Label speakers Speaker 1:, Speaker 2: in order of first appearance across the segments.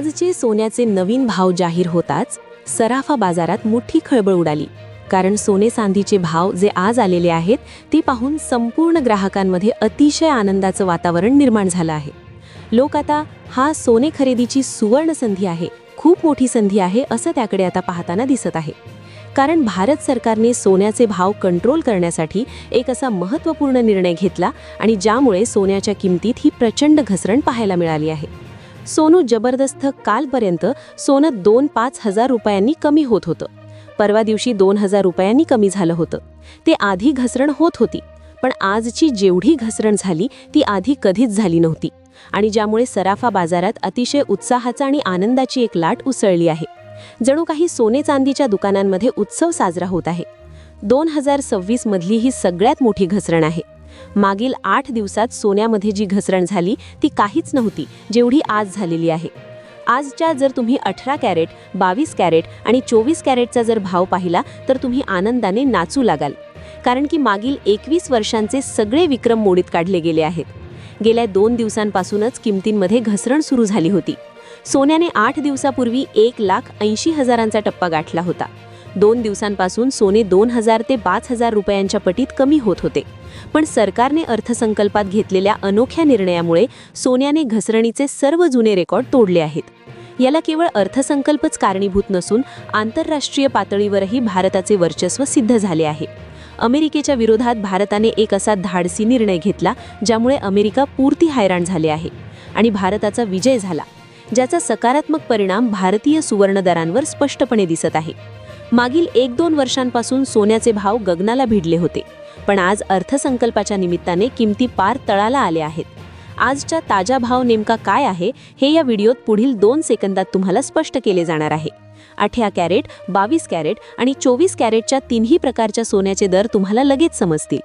Speaker 1: आजचे सोन्याचे नवीन भाव जाहीर होताच सराफा बाजारात मोठी खळबळ उडाली. कारण सोने चांदीचे भाव जे आज आलेले आहेत ते पाहून संपूर्ण ग्राहकांमध्ये अतिशय आनंदाचं वातावरण निर्माण झालं आहे. लोक आता हा सोने खरेदीची सुवर्ण संधी आहे खूप मोठी संधी आहे असं त्याकडे आता पाहताना दिसत आहे. कारण भारत सरकारने सोन्याचे भाव कंट्रोल करण्यासाठी एक असा महत्त्वपूर्ण निर्णय घेतला आणि ज्यामुळे सोन्याच्या किमतीत ही प्रचंड घसरण पाहायला मिळाली आहे. सोनू जबरदस्त कालपर्यंत सोनं दोन पाच हजार रुपयांनी कमी होत होतं. परवा दिवशी दोन हजार रुपयांनी कमी झालं होतं. ते आधी घसरण होत होती पण आजची जेवढी घसरण झाली ती आधी कधीच झाली नव्हती. आणि ज्यामुळे सराफा बाजारात अतिशय उत्साहाचा आणि आनंदाची एक लाट उसळली आहे. जणू काही सोने चांदीच्या दुकानांमध्ये उत्सव साजरा होत आहे. दोन हजार सव्वीसमधली ही सगळ्यात मोठी घसरण आहे. मागील आठ दिवसात सोन्यामध्ये जी घसरण झाली ती काहीच नव्हती जेवढी आज झालेली आहे. आजच्या जर तुम्ही अठरा कॅरेट बावीस कॅरेट आणि चोवीस कॅरेटचा जर भाव पाहिला तर तुम्ही आनंदाने नाचू लागाल. कारण की मागील एकवीस वर्षांचे सगळे विक्रम मोडीत काढले गेले आहेत. गेल्या दोन दिवसांपासूनच किमतींमध्ये घसरण सुरू झाली होती. सोन्याने आठ दिवसापूर्वी एक लाख ऐंशी हजारांचा टप्पा गाठला होता. दोन दिवसांपासून सोने दोन हजार ते पाच हजार रुपयांच्या पटीत कमी होत होते. पण सरकारने अर्थसंकल्पात घेतलेल्या अनोख्या निर्णयामुळे सोन्याने घसरणीचे सर्व जुने रेकॉर्ड तोडले आहेत. याला केवळ अर्थसंकल्पच कारणीभूत नसून आंतरराष्ट्रीय पातळीवरही भारताचे वर्चस्व सिद्ध झाले आहे. अमेरिकेच्या विरोधात भारताने एक असा धाडसी निर्णय घेतला ज्यामुळे अमेरिका पूर्ती हैराण झाले आहे आणि भारताचा विजय झाला ज्याचा सकारात्मक परिणाम भारतीय सुवर्ण दरांवर स्पष्टपणे दिसत आहे. मागील एक दोन वर्षांपासून सोन्याचे भाव गगनाला भिडले होते. पण आज अर्थसंकल्पाच्या निमित्ताने किमती पार तळाला आल्या आहेत. आजच्या ताजा भाव नेमका काय आहे हे या व्हिडिओत पुढील दोन सेकंदात तुम्हाला स्पष्ट केले जाणार आहे. अठरा कॅरेट बावीस कॅरेट आणि चोवीस कॅरेटच्या तिन्ही प्रकारच्या सोन्याचे दर तुम्हाला लगेच समजतील.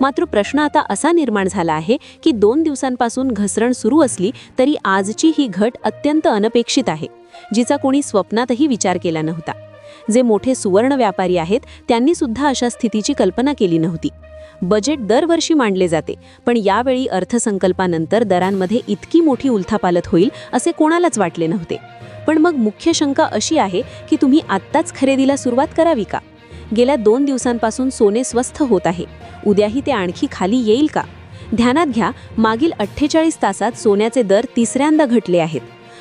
Speaker 1: मात्र प्रश्न आता असा निर्माण झाला आहे की दोन दिवसांपासून घसरण सुरू असली तरी आजची ही घट अत्यंत अनपेक्षित आहे जिचा कोणी स्वप्नातही विचार केला नव्हता. जे मोठे सुवर्ण व्यापारी आहेत त्यांनी सुद्धा अशा स्थितीची कल्पना केली नव्हती. बजेट दरवर्षी मांडले जाते पण यावेळी अर्थसंकल्पानंतर दरांमध्ये इतकी मोठी उलथापालत होईल असे कोणालाच वाटले नव्हते. पण मग मुख्य शंका अशी आहे की तुम्ही आत्ताच खरेदीला सुरुवात करावी का? गेल्या दोन दिवसांपासून सोने स्वस्थ होत आहे उद्याही ते आणखी खाली येईल का? ध्यानात घ्या मागील अठ्ठेचाळीस तासात सोन्याचे दर तिसऱ्यांदा घटले आहेत.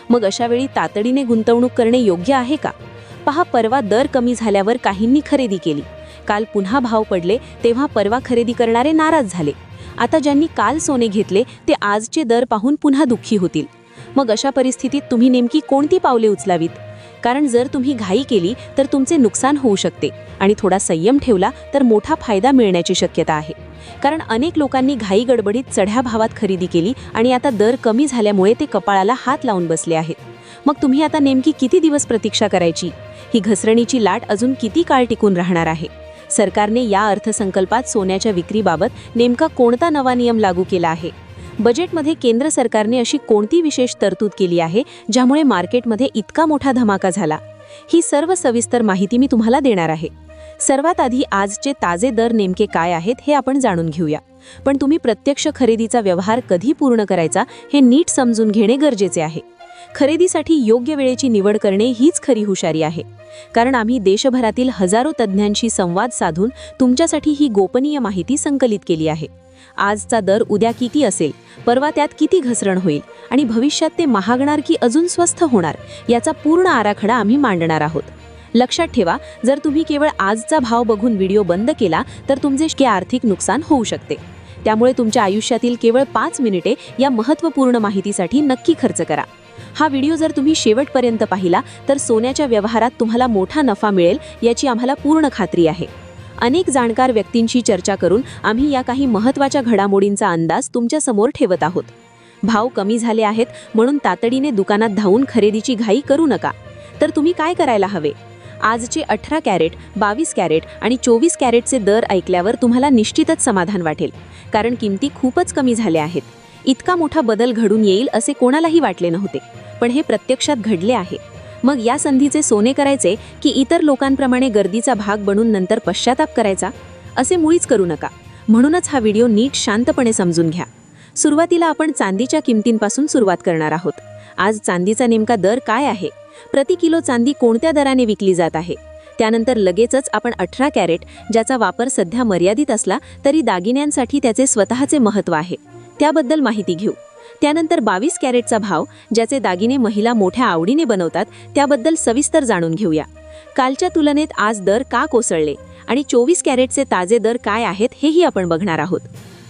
Speaker 1: मग अशावेळी तातडीने गुंतवणूक करणे योग्य आहे का? पहा परवा दर कमी झाल्यावर काहींनी खरेदी केली. काल पुन्हा भाव पडले तेव्हा परवा खरेदी करणारे नाराज झाले. आता ज्यांनी काल सोने घेतले ते आजचे दर पाहून पुन्हा दुःखी होतील. मग अशा परिस्थितीत तुम्ही नेमकी कोणती पावले उचलावीत? कारण जर तुम्ही घाई केली तर तुमचे नुकसान होऊ शकते. आणि थोडा संयम ठेवला तर मोठा फायदा मिळण्याची शक्यता आहे. कारण अनेक लोकांनी घाई गडबडीत चढ्या भावात खरेदी केली आणि आता दर कमी झाल्यामुळे ते कपाळाला हात लावून बसले आहेत. मग तुम्ही आता नेमकी किती दिवस प्रतीक्षा करायची? ही घसरणीची लाट अजून किती काळ टिकून राहणार आहे? सरकारने या अर्थसंकल्पात सोन्याच्या विक्रीबाबत नेमका कोणता नवा नियम लागू केला आहे? बजेटमध्ये केंद्र सरकारने अशी कोणती विशेष तरतूद केली आहे ज्यामुळे मार्केटमध्ये इतका मोठा धमाका झाला? ही सर्व सविस्तर माहिती मी तुम्हाला देणार आहे. सर्वात आधी आजचे ताजे दर नेमके काय आहेत हे आपण जाणून घेऊया. पण तुम्ही प्रत्यक्ष खरेदीचा व्यवहार कधी पूर्ण करायचा हे नीट समजून घेणे गरजेचे आहे. खरेदीसाठी योग्य वेळेची निवड करणे हीच खरी हुशारी आहे. कारण आम्ही देशभरातील हजारो तज्ज्ञांशी संवाद साधून तुमच्यासाठी ही गोपनीय माहिती संकलित केली आहे. आजचा दर उद्या किती असेल? परवा त्यात किती घसरण होईल? आणि भविष्यात ते महागणार की अजून स्वस्त होणार? याचा पूर्ण आराखडा आम्ही मांडणार आहोत. लक्षात ठेवा जर तुम्ही केवळ आजचा भाव बघून व्हिडिओ बंद केला तर तुमचे आर्थिक नुकसान होऊ शकते. त्यामुळे तुमच्या आयुष्यातील केवळ पाच मिनिटे या महत्त्वपूर्ण माहितीसाठी नक्की खर्च करा. हा व्हिडिओ जर तुम्ही शेवटपर्यंत पाहिला तर सोन्याच्या व्यवहारात तुम्हाला मोठा नफा मिळेल याची आम्हाला पूर्ण खात्री आहे. अनेक जाणकार व्यक्तींशी चर्चा करून आम्ही या काही महत्त्वाच्या घडामोडींचा अंदाज तुमच्यासमोर ठेवत आहोत. भाव कमी झाले आहेत म्हणून तातडीने दुकानात धावून खरेदीची घाई करू नका. तर तुम्ही काय करायला हवे? आजचे अठरा कॅरेट बावीस कॅरेट आणि चोवीस कॅरेटचे दर ऐकल्यावर तुम्हाला निश्चितच समाधान वाटेल कारण किमती खूपच कमी झाल्या आहेत. इतका मोठा बदल घडून येईल असे कोणालाही वाटले नव्हते. पण हे प्रत्यक्षात घडले आहे. मग या संधीचे सोने करायचे की इतर लोकांप्रमाणे गर्दीचा भाग बनून नंतर पश्चाताप करायचा? असे मुळीच करू नका. म्हणूनच हा व्हिडिओ नीट शांतपणे समजून घ्या. सुरुवातीला आपण चांदीच्या किमतींपासून सुरुवात करणार आहोत. आज चांदीचा नेमका दर काय आहे? प्रति किलो चांदी कोणत्या दराने विकली जात आहे? त्यानंतर लगेचच आपण अठरा कॅरेट ज्याचा वापर सध्या मर्यादित असला तरी दागिन्यांसाठी त्याचे स्वतःचे महत्त्व आहे. त्याबद्दल माहिती घेऊ. त्यानंतर बावीस कॅरेटचा भाव ज्याचे दागिने महिला मोठ्या आवडीने बनवतात त्याबद्दल सविस्तर जाणून घेऊया. कालच्या तुलनेत आज दर का कोसळले आणि चोवीस कॅरेटचे ताजे दर काय आहेत हेही आपण बघणार आहोत.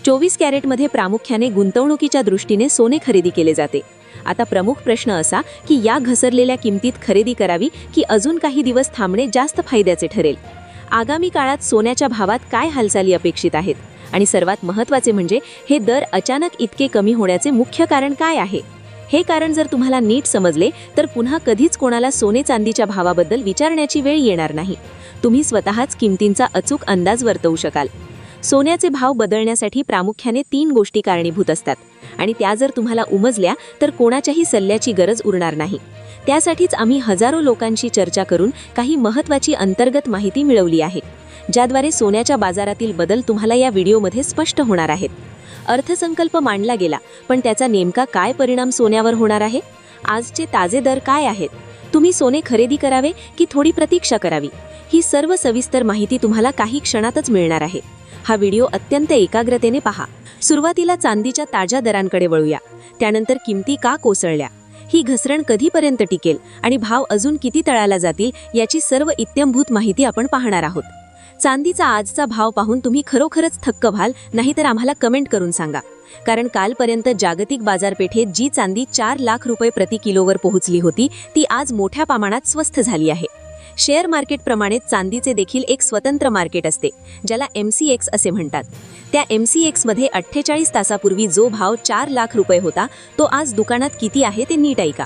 Speaker 1: चोवीस कॅरेटमध्ये प्रामुख्याने गुंतवणुकीच्या दृष्टीने सोने खरेदी केले जाते. आता प्रमुख प्रश्न असा की या घसरलेल्या किमतीत खरेदी करावी की अजून काही दिवस थांबणे जास्त फायद्याचे ठरेल? आगामी काळात सोन्याच्या भावात काय हालचाली अपेक्षित आहेत? आणि सर्वात महत्त्वाचे म्हणजे हे दर अचानक इतके कमी होण्याचे मुख्य कारण काय आहे? हे कारण जर तुम्हाला नीट समजले तर पुन्हा कधीच कोणाला सोने चांदीच्या भावाबद्दल विचारण्याची वेळ येणार नाही. तुम्ही स्वतःच किमतींचा अचूक अंदाज वर्तवू शकाल. सोन्याचे भाव बदलण्यासाठी प्रामुख्याने तीन गोष्टी कारणीभूत असतात. आणि त्या जर तुम्हाला उमजल्या तर कोणाच्याही सल्ल्याची गरज उरणार नाही. त्यासाठीच आम्ही हजारो लोकांशी चर्चा करून काही महत्त्वाची अंतर्गत माहिती मिळवली आहे ज्याद्वारे सोन्याच्या बाजारातील बदल तुम्हाला या व्हिडिओमध्ये स्पष्ट होणार आहेत. अर्थसंकल्प मांडला गेला पण त्याचा नेमका काय परिणाम सोन्यावर होणार आहे? आजचे ताजे दर काय आहेत? तुम्ही सोने खरेदी करावे की थोडी प्रतीक्षा करावी? ही सर्व सविस्तर माहिती तुम्हाला काही क्षणातच मिळणार आहे. हा व्हिडिओ अत्यंत एकाग्रतेने पहा. सुरुवातीला चांदीच्या ताज्या दरांकडे वळूया. त्यानंतर किमती का कोसळल्या? ही घसरण कधीपर्यंत टिकेल आणि भाव अजून किती तळाला जातील याची सर्व इत्यंभूत माहिती आपण पाहणार आहोत. चांदीचा आजचा भाव पाहून तुम्ही खरोखरच थक्क व्हाल नाहीतर आम्हाला कमेंट करून सांगा. कारण कालपर्यंत जागतिक बाजारपेठेत जी चांदी चार लाख रुपये प्रति किलोवर पोहोचली होती ती आज मोठ्या प्रमाणात स्वस्थ झाली आहे. शेअर मार्केटप्रमाणे चांदीचे देखील एक स्वतंत्र मार्केट असते ज्याला एम सी एक्स असे म्हणतात. त्या एम सी एक्समध्ये अठ्ठेचाळीस तासापूर्वी जो भाव चार लाख रुपये होता तो आज दुकानात किती आहे ते नीट ऐका.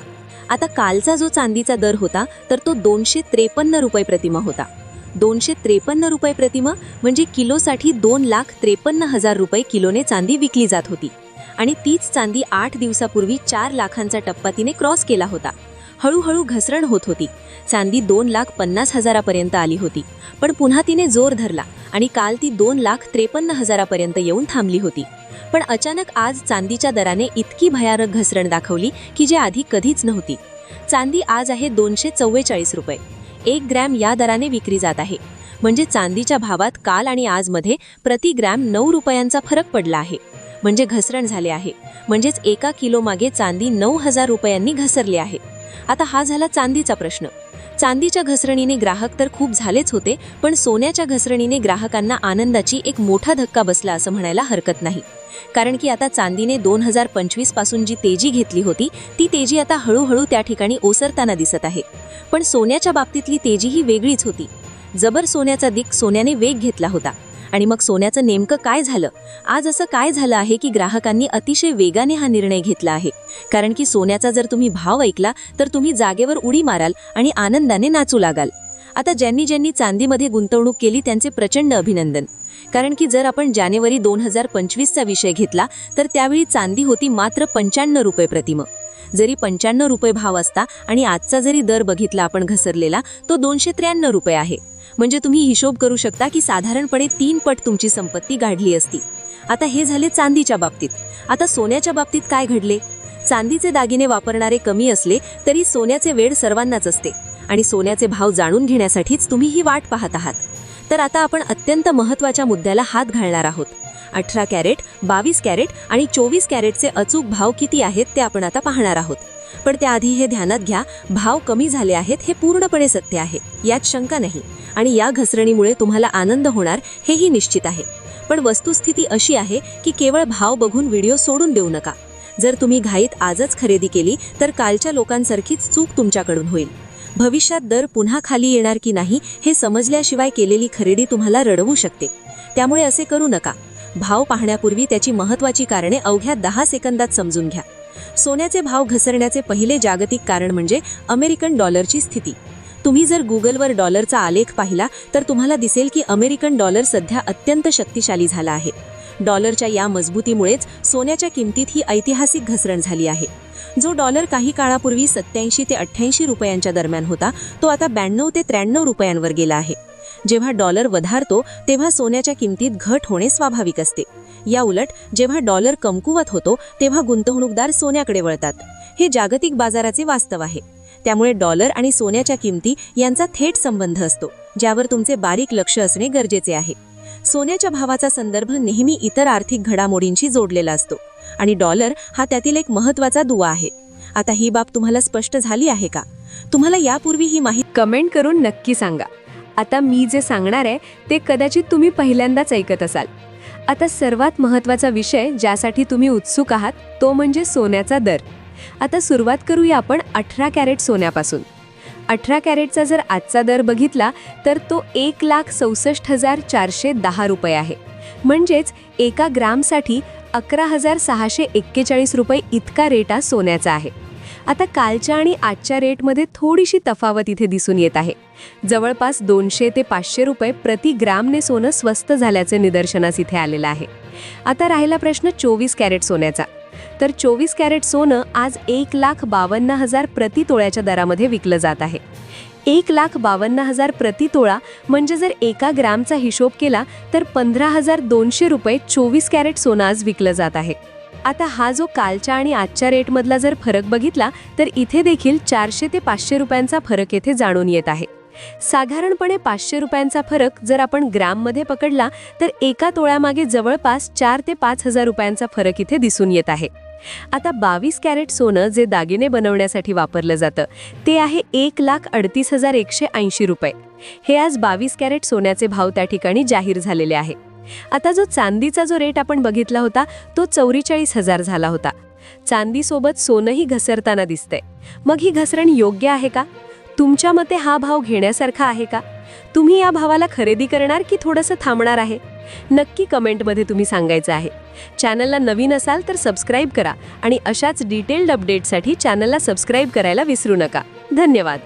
Speaker 1: आता कालचा जो चांदीचा दर होता तर तो दोनशे त्रेपन्न रुपये प्रतिमा होता. दोनशे त्रेपन्न रुपये प्रतिमा म्हणजे किलोसाठी दोन लाख त्रेपन्न हजार रुपये किलोने चांदी विकली जात होती. आणि तीच चांदी आठ दिवसापूर्वी चार लाखांचा टप्पा तिने क्रॉस केला होता. हळूहळू घसरण होत होती. चांदी दोन लाख पन्नास हजारापर्यंत आली होती. पण पुन्हा तिने जोर धरला आणि काल ती दोन लाख त्रेपन्न हजारापर्यंत येऊन थांबली होती. पण अचानक आज चांदीच्या दराने इतकी भयानक घसरण दाखवली की जे आधी कधीच नव्हती. चांदी आज आहे दोनशे चव्वेचाळीस रुपये. एक ग्रॅम या दराने विक्री जात आहे. म्हणजे चांदीच्या भावात काल आणि आजमध्ये प्रति ग्रॅम नऊ रुपयांचा फरक पडला आहे. म्हणजे घसरण झाले आहे. म्हणजेच एका किलो मागे चांदी नऊ हजार रुपयांनी घसरले आहे. आता हा झाला चांदीचा प्रश्न. चांदीच्या घसरणीने ग्राहक तर खूप झालेच होते पण सोन्याच्या घसरणीने ग्राहकांना आनंदाची एक मोठा धक्का बसला असं म्हणायला हरकत नाही. कारण की आता चांदीने दोन हजार पंचवीसपासून जी तेजी घेतली होती ती तेजी आता हळूहळू त्या ठिकाणी ओसरताना दिसत आहे. पण सोन्याच्या बाबतीतली तेजी ही वेगळीच होती. जबर सोन्याचा दिक सोन्याने वेग घेतला होता. आणि मग सोन्याचं नेमकं काय झालं? आज असं काय झालं आहे की ग्राहकांनी अतिशय वेगाने हा निर्णय घेतला आहे? कारण की सोन्याचा जर तुम्ही भाव ऐकला तर तुम्ही जागेवर उडी माराल आणि आनंदाने नाचू लागाल. आता ज्यांनी ज्यांनी चांदीमध्ये गुंतवणूक केली त्यांचे प्रचंड अभिनंदन. कारण की जर आपण जानेवारी दोन हजार पंचवीसचा विषय घेतला तर त्यावेळी चांदी होती मात्र पंच्याण्णव रुपये प्रतिम. जरी पंच्याण्णव रुपये भाव असता आणि आजचा जरी दर बघितला आपण घसरलेला तो दोनशे त्र्याण्णव रुपये आहे. म्हणजे तुम्ही हिशोब करू शकता की साधारणपणे तीन पट तुमची संपत्ती गाढली असती. आता हे झाले चांदीच्या बाबतीत. आता सोन्याच्या बाबतीत काय घडले? चांदीचे दागिने वापरणारे कमी असले तरी सोन्याचे वेळ सर्वांनाच असते आणि सोन्याचे भाव जाणून घेण्यासाठीच तुम्ही ही वाट पाहत आहात. तर आता आपण अत्यंत महत्त्वाच्या मुद्द्याला हात घालणार आहोत. अठरा कॅरेट बावीस कॅरेट आणि चोवीस कॅरेटचे अचूक भाव किती आहेत ते आपण आता पाहणार आहोत. पण त्याआधी हे ध्यानात घ्या भाव कमी झाले आहेत हे पूर्णपणे सत्य आहे. यात शंका नाही. आणि या घसरणीमुळे तुम्हाला आनंद होणार हेही निश्चित आहे. पण वस्तुस्थिती अशी आहे की केवळ भाव बघून व्हिडिओ सोडून देऊ नका. जर तुम्ही घाईत आजच खरेदी केली तर कालच्या लोकांसारखीच चूक तुमच्याकडून होईल. भविष्यात दर पुन्हा खाली येणार की नाही हे समजल्याशिवाय केलेली खरेदी तुम्हाला रडवू शकते. त्यामुळे असे करू नका. भाव पाहण्यापूर्वी त्याची महत्त्वाची कारणे अवघ्या दहा सेकंदात समजून घ्या. सोन्याचे भाव घसरण्याचे पहिले जागतिक कारण म्हणजे अमेरिकन डॉलरची स्थिती. तुम्ही जर गुगलवर डॉलरचा आलेख पाहिला तर तुम्हाला दिसेल की अमेरिकन डॉलर सध्या अत्यंत शक्तिशाली झाला आहे. डॉलरच्या या मजबूतीमुळेच सोन्याच्या किमतीत ही ऐतिहासिक घसरण झाली आहे. जो डॉलर काही काळापूर्वी सत्याऐंशी ते अठ्ठ्याऐंशी रुपयांच्या दरम्यान होता तो आता ब्याण्णव ते त्र्याण्णव रुपयांवर गेला आहे. जेव्हा डॉलर वधारतो तेव्हा सोन्याच्या किमतीत घट होणे स्वाभाविक असते. या उलट जेव्हा डॉलर कमकुवत होतो तेव्हा गुंतवणूकदार सोन्याकडे वळतात. हे जागतिक बाजाराचे वास्तव आहे. त्यामुळे डॉलर आणि सोन्याच्या किमती यांचा थेट संबंध असतो ज्यावर तुमचे बारीक लक्ष असणे गरजेचे आहे. सोन्याच्या भावाचा संदर्भ नेहमी इतर आर्थिक घडामोडींशी जोडलेला असतो आणि डॉलर हा त्यातील एक महत्त्वाचा दुवा आहे. आता ही बाब तुम्हाला स्पष्ट झाली आहे का? तुम्हाला यापूर्वी ही माहिती
Speaker 2: कमेंट करून नक्की सांगा. आता मी जे सांगणार आहे ते कदाचित तुम्ही पहिल्यांदाच ऐकत असाल. आता सर्वात महत्त्वाचा विषय ज्यासाठी तुम्ही उत्सुक आहात तो म्हणजे सोन्याचा दर. आता सुरुवात करूया आपण अठरा कॅरेट सोन्यापासून. अठरा कॅरेटचा जर आजचा दर बघितला तर तो एक लाख चौसष्ट हजार चारशे दहा रुपये आहे. म्हणजेच एका ग्रामसाठी अकरा हजार सहाशे एक्केचाळीस रुपये इतका रेट हा सोन्याचा आहे. आता कालच्या आणि आजच्या रेटमध्ये थोडीशी तफावत इथे दिसून येत आहे. जवळपास दोनशे ते पाचशे रुपये प्रति ग्रामने सोनं स्वस्त झाल्याचे निदर्शनास इथे आलेलं आहे. आता राहिला प्रश्न चोवीस कॅरेट सोन्याचा. तर चोवीस कॅरेट सोनं आज एक लाख बावन्न हजार प्रति तोळ्याच्या दरामध्ये विकलं जात आहे. एक लाख बावन्न हजार प्रति तोळा म्हणजे जर एका ग्रामचा हिशोब केला तर पंधरा हजार दोनशे रुपये चोवीस कॅरेट सोनं आज विकलं जात आहे. आता हा जो कालच्या आणि आजच्या रेटमधला जर फरक बघितला तर इथे देखील चारशे ते पाचशे रुपयांचा फरक येथे जाणून येत आहे. साधारणपणे पाचशे रुपयांचा फरक जर आपण ग्राममध्ये पकडला तर एका तोळ्यामागे जवळपास चार ते पाच हजार रुपयांचा फरक इथे दिसून येत आहे. आता बावीस कॅरेट सोनं जे दागिने बनवण्यासाठी वापरलं जातं ते आहे एक लाख अडतीस हजार एकशे ऐंशी रुपये. हे आज बावीस कॅरेट सोन्याचे भाव त्या ठिकाणी जाहीर झालेले आहे. आता जो चांदीचा जो रेट आपण बघितला होता तो चौवेचाळीस हजार झाला होता. चांदीसोबत सोनंही घसरताना दिसतंय. मग ही घसरण योग्य आहे का? तुमच्या मते हा भाव घेण्यासारखा आहे का? तुम्ही या भावाला खरेदी करणार की थोडंसं थांबणार आहे? नक्की कमेंटमध्ये तुम्ही सांगायचं आहे. चॅनलला नवीन असाल तर सबस्क्राईब करा आणि अशाच डिटेल्ड अपडेटसाठी चॅनलला सबस्क्राईब करायला विसरू नका. धन्यवाद.